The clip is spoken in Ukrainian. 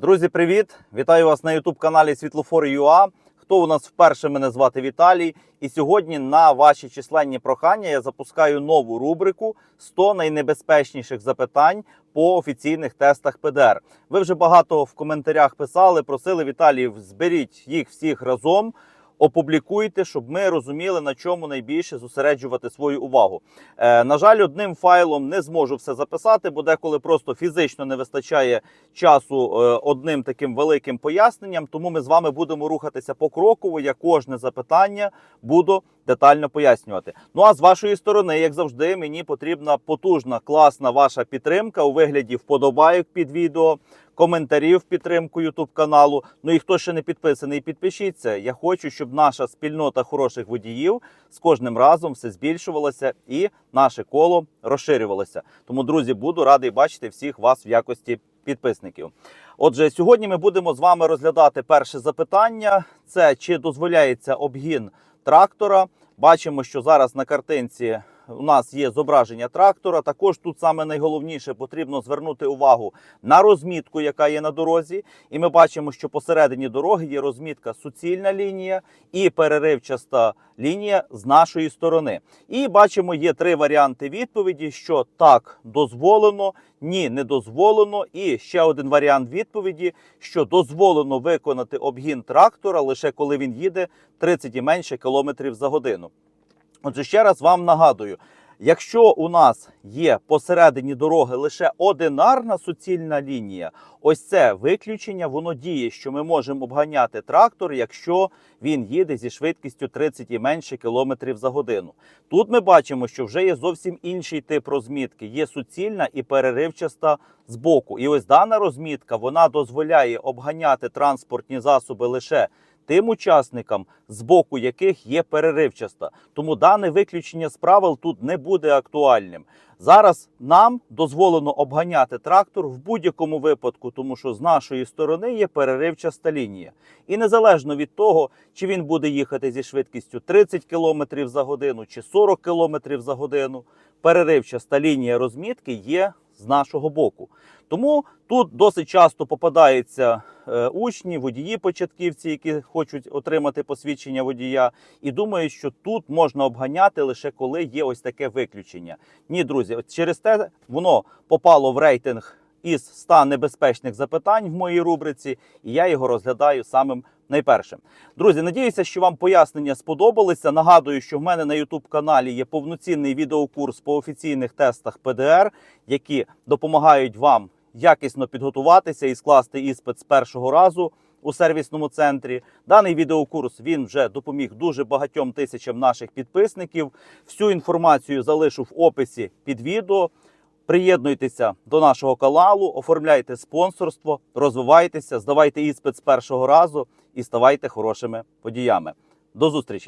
Друзі, привіт! Вітаю вас на youtube каналі Світлофор.ua. Хто у нас вперше мене звати Віталій. І сьогодні на ваші численні прохання я запускаю нову рубрику 100 найнебезпечніших запитань по офіційних тестах ПДР. Ви вже багато в коментарях писали, просили Віталій, зберіть їх всіх разом. Опублікуйте, щоб ми розуміли, на чому найбільше зосереджувати свою увагу. Е, на жаль, одним файлом не зможу все записати, бо деколи просто фізично не вистачає часу е, одним таким великим поясненням. Тому ми з вами будемо рухатися покроково. Я кожне запитання буду детально пояснювати. Ну а з вашої сторони, як завжди, мені потрібна потужна, класна ваша підтримка у вигляді вподобайок під відео. Коментарів в підтримку YouTube каналу. Ну і хто ще не підписаний, підпишіться. Я хочу, щоб наша спільнота хороших водіїв з кожним разом все збільшувалася і наше коло розширювалося. Тому, друзі, буду радий бачити всіх вас в якості підписників. Отже, сьогодні ми будемо з вами розглядати перше запитання: це чи дозволяється обгін трактора. Бачимо, що зараз на картинці у нас є зображення трактора. Також тут саме найголовніше потрібно звернути увагу на розмітку, яка є на дорозі. І ми бачимо, що посередині дороги є розмітка суцільна лінія і переривчаста лінія з нашої сторони. І бачимо, є три варіанти відповіді: що так дозволено, ні, не дозволено. І ще один варіант відповіді: що дозволено виконати обгін трактора лише коли він їде 30 і менше кілометрів за годину. Отже, ще раз вам нагадую: якщо у нас є посередині дороги лише одинарна суцільна лінія, ось це виключення, воно діє, що ми можемо обганяти трактор, якщо він їде зі швидкістю 30 і менше кілометрів за годину. Тут ми бачимо, що вже є зовсім інший тип розмітки: є суцільна і переривчаста збоку. І ось дана розмітка вона дозволяє обганяти транспортні засоби лише тим учасникам, з боку яких є переривчаста. Тому дане виключення з правил тут не буде актуальним. Зараз нам дозволено обганяти трактор в будь-якому випадку, тому що з нашої сторони є переривчаста лінія. І незалежно від того, чи він буде їхати зі швидкістю 30 км за годину чи 40 км за годину, переривчаста лінія розмітки є з нашого боку. Тому тут досить часто попадаються е, учні, водії початківці, які хочуть отримати посвідчення водія, і думають, що тут можна обганяти лише коли є ось таке виключення. Ні, друзі, через те воно попало в рейтинг із 100 небезпечних запитань в моїй рубриці, і я його розглядаю самим найпершим. Друзі, надіюся, що вам пояснення сподобалися. Нагадую, що в мене на youtube каналі є повноцінний відеокурс по офіційних тестах ПДР, які допомагають вам якісно підготуватися і скласти іспит з першого разу. У сервісному центрі даний відеокурс він вже допоміг дуже багатьом тисячам наших підписників. Всю інформацію залишу в описі під відео. Приєднуйтеся до нашого каналу, оформляйте спонсорство, розвивайтеся, здавайте іспит з першого разу і ставайте хорошими водіями. До зустрічі!